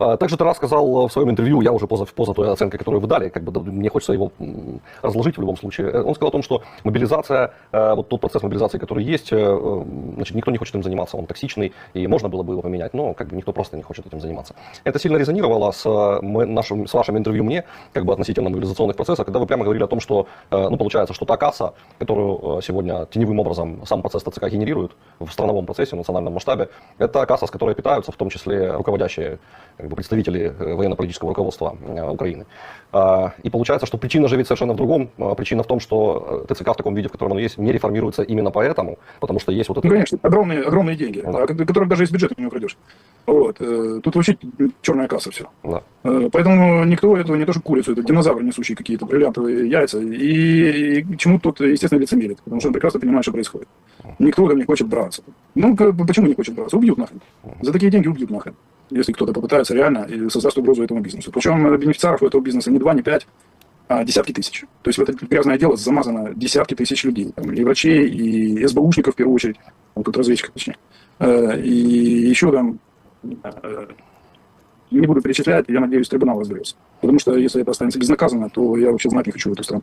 А, Также Тарас сказал в своем интервью, я уже поза, поза той оценкой, которую вы дали, как бы мне хочется его разложить в любом случае. Э, Он сказал о том, что мобилизация, э, вот тот процесс мобилизации, который есть, э, значит, никто не хочет им заниматься, он токсичный, и можно было бы его поменять, но как бы никто просто не хочет этим заниматься. Это сильно резонировало с, нашим, с вашим интервью мне, как бы относительно мобилизационных процессов, когда вы прямо говорили о том, что, ну, получается, что та касса, которую сегодня теневым образом сам процесс ТЦК генерирует в страновом процессе, в национальном масштабе, это касса, с которой питаются в том числе руководящие как бы, представители э, военно-политического руководства э, Украины. А, И получается, что причина же ведь совершенно в другом. А, Причина в том, что э, ТЦК в таком виде, в котором оно есть, не реформируется именно поэтому, потому что есть вот это... Ну, конечно, огромные, огромные деньги, Да. ко- которых даже из бюджета не украдешь. Вот. Тут вообще черная касса все. Да. Поэтому никто этого не то, что курицу, это динозавры, несущие какие-то бриллиантовые яйца. И, и чему тут, естественно, лицемерит, потому что он прекрасно понимает, что происходит. Никто там не хочет драться. Ну, почему не хочет драться? Убьют нахрен. За такие деньги убьют нахрен. Если кто-то попытается реально и создаст угрозу этому бизнесу. Причем э, бенефициаров у этого бизнеса не два, не пять, а десятки тысяч. То есть в это грязное дело замазано десятки тысяч людей. Там, и врачей, и СБУшников в первую очередь. Вот тут разведчиков, точнее. Э, И еще там э, не буду перечислять, я надеюсь, трибунал разберется. Потому что если это останется безнаказанно, то я вообще знать не хочу в эту страну.